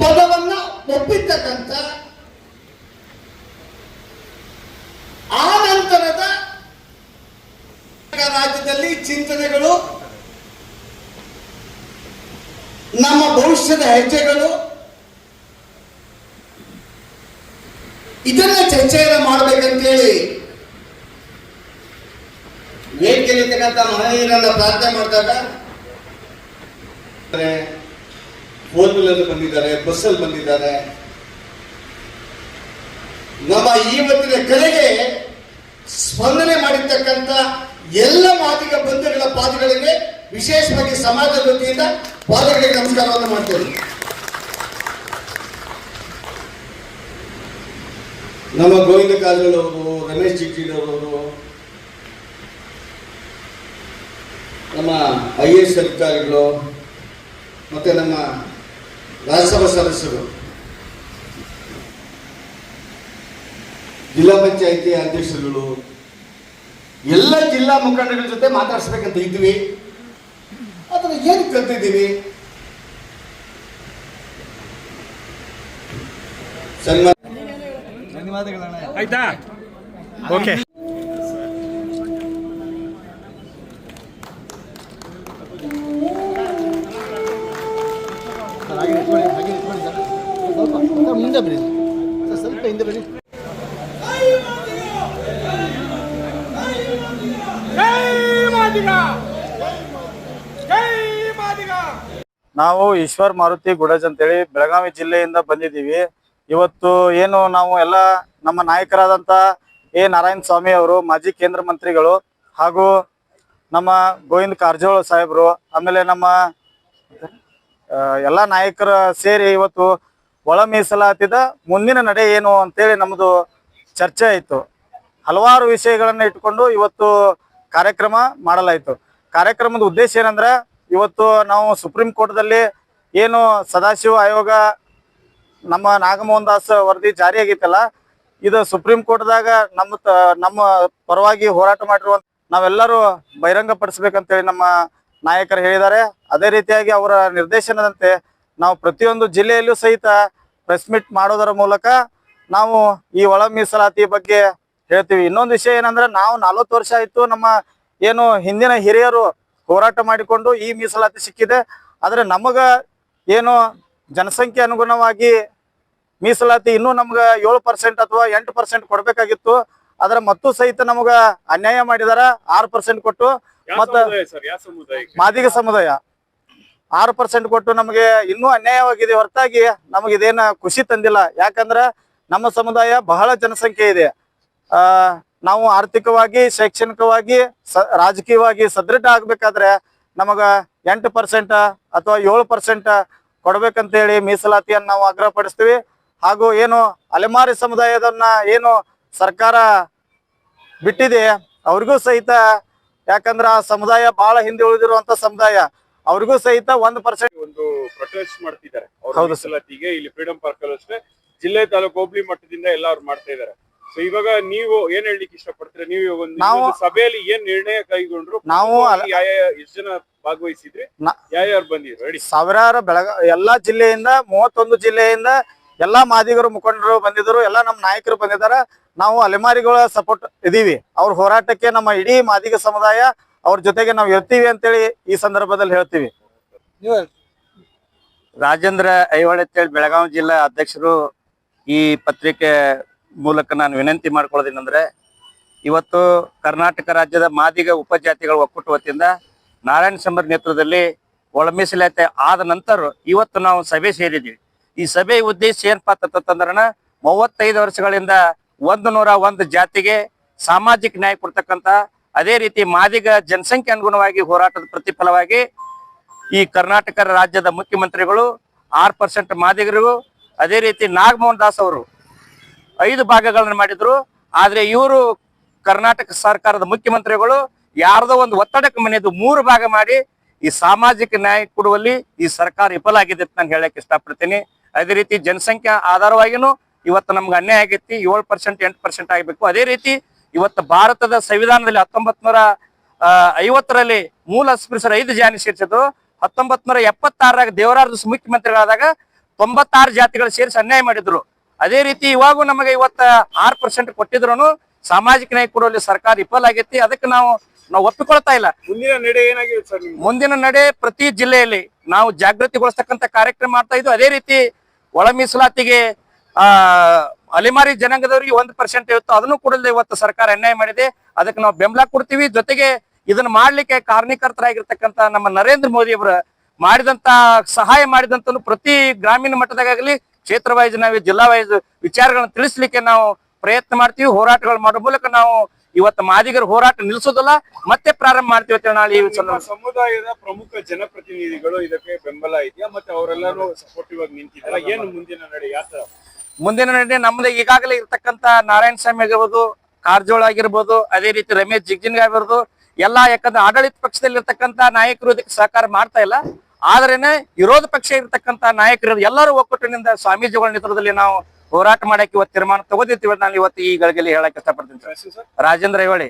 ಪದವನ್ನ ಒಪ್ಪಿರ್ತಕ್ಕಂಥ ಆ ನಂತರದ ರಾಜ್ಯದಲ್ಲಿ ಚಿಂತನೆಗಳು, ನಮ್ಮ ಭವಿಷ್ಯದ ಹೆಜ್ಜೆಗಳು, ಇದನ್ನ ಚರ್ಚೆಯನ್ನು ಮಾಡಬೇಕಂತೇಳಿ ವೇದಿಕೆಯಲ್ಲಿರ್ತಕ್ಕಂಥ ಮಹನೀಯರನ್ನ ಪ್ರಾರ್ಥನೆ ಮಾಡಿದಾಗ ಫೋರ್ ವೀಲರ್ ಬಂದಿದ್ದಾರೆ ಬಸ್ಸಲ್ಲಿ ಬಂದಿದ್ದಾರೆ. ನಮ್ಮ ಇವತ್ತಿನ ಕಲೆಗೆ ಸ್ಪಂದನೆ ಮಾಡಿರ್ತಕ್ಕಂಥ ಎಲ್ಲ ಮಾದಿಗ ಬಂಧುಗಳ ಪಾದಗಳಿಗೆ ವಿಶೇಷವಾಗಿ ಸಮಾಜದ ವತಿಯಿಂದ ಪಾದಗಳಿಗೆ ನಮಸ್ಕಾರವನ್ನು ಮಾಡ್ತೇವೆ ನಮ್ಮ ಗೋವಿಂದ ಕಾರಜೋಳವರು ರಮೇಶ್ ಚಿಟ್ಟಿಡವರು ನಮ್ಮ ಐ ಎ ಎಸ್ ಅಧಿಕಾರಿಗಳು ಮತ್ತೆ ನಮ್ಮ ರಾಜ್ಯಸಭಾ ಸದಸ್ಯರು, ಜಿಲ್ಲಾ ಪಂಚಾಯಿತಿ ಅಧ್ಯಕ್ಷರುಗಳು, ಎಲ್ಲ ಜಿಲ್ಲಾ ಮುಖಂಡಗಳ ಜೊತೆ ಮಾತಾಡಿಸ್ಬೇಕಂತ ಇದ್ವಿ. ಅದನ್ನ ಏನು ಕಲ್ತಿದ್ದೀವಿ ಸನ್ಮಾನ ಆಯ್ತಾ? ಓಕೆ. ಬನ್ನಿ. ಸರ್ ಸ್ವಲ್ಪ ಹಿಂದೆ ಬನ್ನಿ. ನಾವು ಈಶ್ವರ್ ಮಾರುತಿ ಗುಡಜ್ ಅಂತೇಳಿ ಬೆಳಗಾವಿ ಜಿಲ್ಲೆಯಿಂದ ಬಂದಿದ್ದೀವಿ. ಇವತ್ತು ಏನು ನಾವು ಎಲ್ಲ ನಮ್ಮ ನಾಯಕರಾದಂತ ಎ ನಾರಾಯಣ ಸ್ವಾಮಿ ಅವರು, ಮಾಜಿ ಕೇಂದ್ರ ಮಂತ್ರಿಗಳು ಹಾಗೂ ನಮ್ಮ ಗೋವಿಂದ ಕಾರಜೋಳ ಸಾಹೇಬರು, ಆಮೇಲೆ ನಮ್ಮ ಎಲ್ಲ ನಾಯಕರ ಸೇರಿ ಇವತ್ತು ಒಳ ಮೀಸಲಾತಿದ ಮುಂದಿನ ನಡೆ ಏನು ಅಂತೇಳಿ ನಮ್ಮದು ಚರ್ಚೆ ಆಯಿತು. ಹಲವಾರು ವಿಷಯಗಳನ್ನು ಇಟ್ಕೊಂಡು ಇವತ್ತು ಕಾರ್ಯಕ್ರಮ ಮಾಡಲಾಯಿತು. ಕಾರ್ಯಕ್ರಮದ ಉದ್ದೇಶ ಏನಂದ್ರೆ ಇವತ್ತು ನಾವು ಸುಪ್ರೀಂ ಕೋರ್ಟ್ದಲ್ಲಿ ಏನು ಸದಾಶಿವ ಆಯೋಗ ನಮ್ಮ ನಾಗಮೋಹನ್ ದಾಸ್ ವರದಿ ಜಾರಿ ಆಗೈತಲ್ಲ ಇದು ಸುಪ್ರೀಂ ಕೋರ್ಟ್ದಾಗ ನಮ್ಮ ನಮ್ಮ ಪರವಾಗಿ ಹೋರಾಟ ಮಾಡಿರುವಂತ ನಾವೆಲ್ಲರೂ ಬಹಿರಂಗ ಪಡಿಸ್ಬೇಕಂತೇಳಿ ನಮ್ಮ ನಾಯಕರು ಹೇಳಿದ್ದಾರೆ. ಅದೇ ರೀತಿಯಾಗಿ ಅವರ ನಿರ್ದೇಶನದಂತೆ ನಾವು ಪ್ರತಿಯೊಂದು ಜಿಲ್ಲೆಯಲ್ಲೂ ಸಹಿತ ಪ್ರೆಸ್ ಮೀಟ್ ಮಾಡೋದರ ಮೂಲಕ ನಾವು ಈ ಒಳ ಮೀಸಲಾತಿ ಬಗ್ಗೆ ಹೇಳ್ತೀವಿ. ಇನ್ನೊಂದು ವಿಷಯ ಏನಂದ್ರೆ ನಾವು ನಲವತ್ತು ವರ್ಷ ಆಯ್ತು ನಮ್ಮ ಏನು ಹಿಂದಿನ ಹಿರಿಯರು ಹೋರಾಟ ಮಾಡಿಕೊಂಡು ಈ ಮೀಸಲಾತಿ ಸಿಕ್ಕಿದೆ. ಆದರೆ ನಮಗ ಏನು ಜನಸಂಖ್ಯೆ ಅನುಗುಣವಾಗಿ ಮೀಸಲಾತಿ ಇನ್ನೂ ನಮ್ಗ ಏಳು ಪರ್ಸೆಂಟ್ ಅಥವಾ ಎಂಟು ಪರ್ಸೆಂಟ್ ಕೊಡಬೇಕಾಗಿತ್ತು. ಆದರೆ ಮತ್ತು ಸಹಿತ ನಮಗ ಅನ್ಯಾಯ ಮಾಡಿದಾರ ಆರು ಪರ್ಸೆಂಟ್ ಕೊಟ್ಟು ಮತ್ತ ಮಾದಿಗ ಸಮುದಾಯ. ಆರು ಪರ್ಸೆಂಟ್ ಕೊಟ್ಟು ನಮಗೆ ಇನ್ನೂ ಅನ್ಯಾಯವಾಗಿದೆ. ಹೊರತಾಗಿ ನಮಗೆ ಇದೇನ ಖುಷಿ ತಂದಿಲ್ಲ. ಯಾಕಂದ್ರ ನಮ್ಮ ಸಮುದಾಯ ಬಹಳ ಜನಸಂಖ್ಯೆ ಇದೆ. ನಾವು ಆರ್ಥಿಕವಾಗಿ, ಶೈಕ್ಷಣಿಕವಾಗಿ, ಸ, ರಾಜಕೀಯವಾಗಿ ಸದೃಢ ಆಗ್ಬೇಕಾದ್ರೆ ನಮಗ ಎಂಟು ಪರ್ಸೆಂಟ್ ಅಥವಾ ಏಳು ಪರ್ಸೆಂಟ್ ಕೊಡ್ಬೇಕಂತೇಳಿ ಮೀಸಲಾತಿಯನ್ನು ನಾವು ಆಗ್ರಹ ಪಡಿಸ್ತೀವಿ ಹಾಗೂ ಏನು ಅಲೆಮಾರಿ ಸಮುದಾಯದನ್ನ ಏನು ಸರ್ಕಾರ ಬಿಟ್ಟಿದೆ, ಅವ್ರಿಗೂ ಸಹಿತ ಯಾಕಂದ್ರ ಆ ಸಮುದಾಯ ಬಹಳ ಹಿಂದೆ ಉಳಿದಿರುವಂತ ಸಮುದಾಯ. ಅವ್ರಿಗೂ ಸಹಿತ ಒಂದ್ ಪರ್ಸೆಂಟ್ ಒಂದು ಪ್ರೊಟೆಸ್ಟ್ ಮಾಡ್ತಿದ್ದಾರೆ. ಅವ್ರ ಹೌದು ಸರ್. ಮೀಸಲಾತಿಗೆ ಇಲ್ಲಿ ಫ್ರೀಡಂ ಪಾರ್ಕ್ ಅಲ್ಲೂ ಅಷ್ಟೇ ಜಿಲ್ಲೆ ತಾಲೂಕು ಹೋಬಳಿ ಮಟ್ಟದಿಂದ ಎಲ್ಲರೂ ಮಾಡ್ತಾ ಇದ್ದಾರೆ. ಸೊ ಇವಾಗ ನೀವು ಏನ್ ಹೇಳ್ಲಿಕ್ಕೆ ಇಷ್ಟಪಡ್ತೀರಾ? ನೀವು ಇವಾಗ ಒಂದು ನಾವು- ಸಭೆಯಲ್ಲಿ ಏನ್ ನಿರ್ಣಯ ಕೈಗೊಂಡ್ರು? ನಾವು ಯಾವ ಎಷ್ಟು ಜನ ಭಾಗವಹಿಸಿದ್ರಿ? ನಾ- ಯಾರ್ಯಾರು ಬಂದಿದ್ರು? ಹೇಳಿ ಸಾವಿರಾರು ಬೆಳಗ ಎಲ್ಲಾ ಜಿಲ್ಲೆಯಿಂದ ಮೂವತ್ತೊಂದು ಜಿಲ್ಲೆಯಿಂದ ಎಲ್ಲಾ ಮಾದಿಗರು ಮುಖಂಡರು ಬಂದಿದ್ರು ಎಲ್ಲಾ ನಮ್ಮ ನಾಯಕರು ಬಂದಿದ್ದಾರೆ. ನಾವು ಅಲೆಮಾರಿಗಳ ಸಪೋರ್ಟ್ ಇದೀವಿ ಅವ್ರ ಹೋರಾಟಕ್ಕೆ ನಮ್ಮ ಇಡೀ ಮಾದಿಗ ಸಮುದಾಯ ಅವ್ರ ಜೊತೆಗೆ ನಾವು ಇರ್ತೀವಿ ಅಂತೇಳಿ ಈ ಸಂದರ್ಭದಲ್ಲಿ ಹೇಳ್ತೀವಿ. ರಾಜೇಂದ್ರ ಐಹೊಳೆ ಅಂತೇಳಿ ಬೆಳಗಾವಿ ಜಿಲ್ಲಾ ಅಧ್ಯಕ್ಷರು ಈ ಪತ್ರಿಕೆ ಮೂಲಕ ನಾನು ವಿನಂತಿ ಮಾಡ್ಕೊಳ್ಳೋದೇನೆಂದ್ರೆ ಇವತ್ತು ಕರ್ನಾಟಕ ರಾಜ್ಯದ ಮಾದಿಗ ಉಪಜಾತಿಗಳ ಒಕ್ಕೂಟ ವತಿಯಿಂದ ನಾರಾಯಣ ಸಂಬರ್ ನೇತೃತ್ವದಲ್ಲಿ ಒಳ ಮೀಸಲಾತಿ ಆದ ನಂತರ ಇವತ್ತು ನಾವು ಸಭೆ ಸೇರಿದ್ದೀವಿ. ಈ ಸಭೆ ಉದ್ದೇಶ ಏನಪ್ಪಾ ಅಂತಂದ್ರೆ ಮೂವತ್ತೈದು ವರ್ಷಗಳಿಂದ ಒಂದು ನೂರ ಒಂದು ಜಾತಿಗೆ ಸಾಮಾಜಿಕ ನ್ಯಾಯ ಕೊಡ್ತಕ್ಕಂತ ಅದೇ ರೀತಿ ಮಾದಿಗ ಜನಸಂಖ್ಯೆ ಅನುಗುಣವಾಗಿ ಹೋರಾಟದ ಪ್ರತಿಫಲವಾಗಿ ಈ ಕರ್ನಾಟಕ ರಾಜ್ಯದ ಮುಖ್ಯಮಂತ್ರಿಗಳು ಆರು ಪರ್ಸೆಂಟ್ ಮಾದಿಗರಿಗೂ, ಅದೇ ರೀತಿ ನಾಗಮೋಹನ್ ದಾಸ್ ಅವರು ಐದು ಭಾಗಗಳನ್ನು ಮಾಡಿದ್ರು. ಆದ್ರೆ ಇವರು ಕರ್ನಾಟಕ ಸರ್ಕಾರದ ಮುಖ್ಯಮಂತ್ರಿಗಳು ಯಾರ್ದೋ ಒಂದು ಒತ್ತಡಕ್ಕೆ ಮನೆಯದು ಮೂರು ಭಾಗ ಮಾಡಿ ಈ ಸಾಮಾಜಿಕ ನ್ಯಾಯ ಕೊಡುವಲ್ಲಿ ಈ ಸರ್ಕಾರ ವಿಫಲ ಆಗಿದೆ ಅಂತ ನಾನು ಹೇಳಕ್ ಇಷ್ಟಪಡ್ತೀನಿ. ಅದೇ ರೀತಿ ಜನಸಂಖ್ಯಾ ಆಧಾರವಾಗಿನೂ ಇವತ್ತು ನಮ್ಗೆ ಅನ್ಯಾಯ ಆಗೈತಿ, ಏಳು ಪರ್ಸೆಂಟ್ ಎಂಟು ಪರ್ಸೆಂಟ್ ಆಗಬೇಕು. ಅದೇ ರೀತಿ ಇವತ್ತು ಭಾರತದ ಸಂವಿಧಾನದಲ್ಲಿ ಹತ್ತೊಂಬತ್ ನೂರ ಐವತ್ತರಲ್ಲಿ ಮೂಲ ಸ್ಪೃಶರ ಐದು ಜಾನಿ ಸೇರಿಸಿದ್ರು ಹತ್ತೊಂಬತ್ ನೂರ ಎಪ್ಪತ್ತಾರರಾಗ ದೇವರಾಜ ಮುಖ್ಯಮಂತ್ರಿಗಳಾದಾಗ ತೊಂಬತ್ತಾರು ಜಾತಿಗಳು ಸೇರಿಸಿ ಅನ್ಯಾಯ ಮಾಡಿದ್ರು. ಅದೇ ರೀತಿ ಇವಾಗೂ ನಮಗೆ ಇವತ್ತ ಆರು ಪರ್ಸೆಂಟ್ ಕೊಟ್ಟಿದ್ರು ಸಾಮಾಜಿಕ ನ್ಯಾಯ ಕೊಡುವಲ್ಲಿ ಸರ್ಕಾರ ವಿಫಲ ಆಗೈತಿ. ಅದಕ್ಕೆ ನಾವು ನಾವು ಒಪ್ಪಿಕೊಳ್ತಾ ಇಲ್ಲ. ಮುಂದಿನ ನಡೆ ಏನಾಗಿದೆ ಸರ್ ಮುಂದಿನ ನಡೆ ಪ್ರತಿ ಜಿಲ್ಲೆಯಲ್ಲಿ ನಾವು ಜಾಗೃತಿಗೊಳಿಸ್ತಕ್ಕಂಥ ಕಾರ್ಯಕ್ರಮ ಮಾಡ್ತಾ ಇದ್ವು. ಅದೇ ರೀತಿ ಒಳ ಮೀಸಲಾತಿಗೆ ಆ ಅಲೆಮಾರಿ ಜನಾಂಗದವರಿಗೆ ಒಂದ್ ಪರ್ಸೆಂಟ್ ಇತ್ತು. ಅದನ್ನು ಕೂಡಲೇ ಇವತ್ತು ಸರ್ಕಾರ ಅನ್ಯಾಯ ಮಾಡಿದೆ. ಅದಕ್ಕೆ ನಾವು ಬೆಂಬಲ ಕೊಡ್ತೀವಿ. ಜೊತೆಗೆ ಇದನ್ನ ಮಾಡ್ಲಿಕ್ಕೆ ಕಾರಣೀಕರ್ತರಾಗಿರ್ತಕ್ಕಂಥ ನಮ್ಮ ನರೇಂದ್ರ ಮೋದಿ ಅವರ ಮಾಡಿದಂತ ಸಹಾಯ ಮಾಡಿದಂತ ಪ್ರತಿ ಗ್ರಾಮೀಣ ಮಟ್ಟದಾಗಲಿ ಕ್ಷೇತ್ರ ವೈಸ್ ನಾವು ಜಿಲ್ಲಾ ವೈಸ್ ವಿಚಾರಗಳನ್ನ ತಿಳಿಸ್ಲಿಕ್ಕೆ ನಾವು ಪ್ರಯತ್ನ ಮಾಡ್ತೀವಿ. ಹೋರಾಟಗಳು ಮಾಡೋ ಮೂಲಕ ನಾವು ಇವತ್ತು ಮಾದಿಗರ ಹೋರಾಟ ನಿಲ್ಸೋದಲ್ಲ. ಮತ್ತೆ ಪ್ರಾರಂಭ ಮಾಡ್ತೀವಿ ಅಂತ ನಾಳೆ ಸಮುದಾಯದ ಪ್ರಮುಖ ಜನಪ್ರತಿನಿಧಿಗಳು ಇದಕ್ಕೆ ಬೆಂಬಲ ಇದೆಯಾ? ಮತ್ತೆ ಅವರೆಲ್ಲರೂ ಸಪೋರ್ಟಿವ್ ಆಗಿ ನಿಂತಿದ್ದಾರೆ? ಏನು ಮುಂದಿನ ನಡೆ ಯಾವ ತರ ಮುಂದಿನ ನಡೆ ನಮ್ದು ಈಗಾಗಲೇ ಇರ್ತಕ್ಕಂತ ನಾರಾಯಣ ಸ್ವಾಮಿ ಆಗಿರ್ಬೋದು ಕಾರಜೋಳ ಆಗಿರ್ಬೋದು ಅದೇ ರೀತಿ ರಮೇಶ್ ಜಿಗ್ಜಿನ್ಗ ಆಗಿರ್ಬೋದು ಎಲ್ಲಾ ಯಾಕಂದ್ರೆ ಆಡಳಿತ ಪಕ್ಷದಲ್ಲಿ ಇರ್ತಕ್ಕಂತ ನಾಯಕರು ಇದಕ್ಕೆ ಸಹಕಾರ ಮಾಡ್ತಾ ಇಲ್ಲ. ಆದ್ರೇನೆ ವಿರೋಧ ಪಕ್ಷ ಇರ್ತಕ್ಕಂತ ನಾಯಕರು ಎಲ್ಲರೂ ಒಕ್ಕೂಟಿನಿಂದ ಸ್ವಾಮೀಜಿಗಳ ನೇತೃತ್ವದಲ್ಲಿ ನಾವು ಹೋರಾಟ ಮಾಡಕ್ಕೆ ಇವತ್ತು ತೀರ್ಮಾನ ತಗೋದಿರ್ತೀವಿ ನಾನು ಇವತ್ತು ಈ ಗಳಿಗೆಯಲ್ಲಿ ಹೇಳಕ್ ಇಷ್ಟಪಡ್ತೀನಿ. ರಾಜೇಂದ್ರ ಐಹೊಳೆ.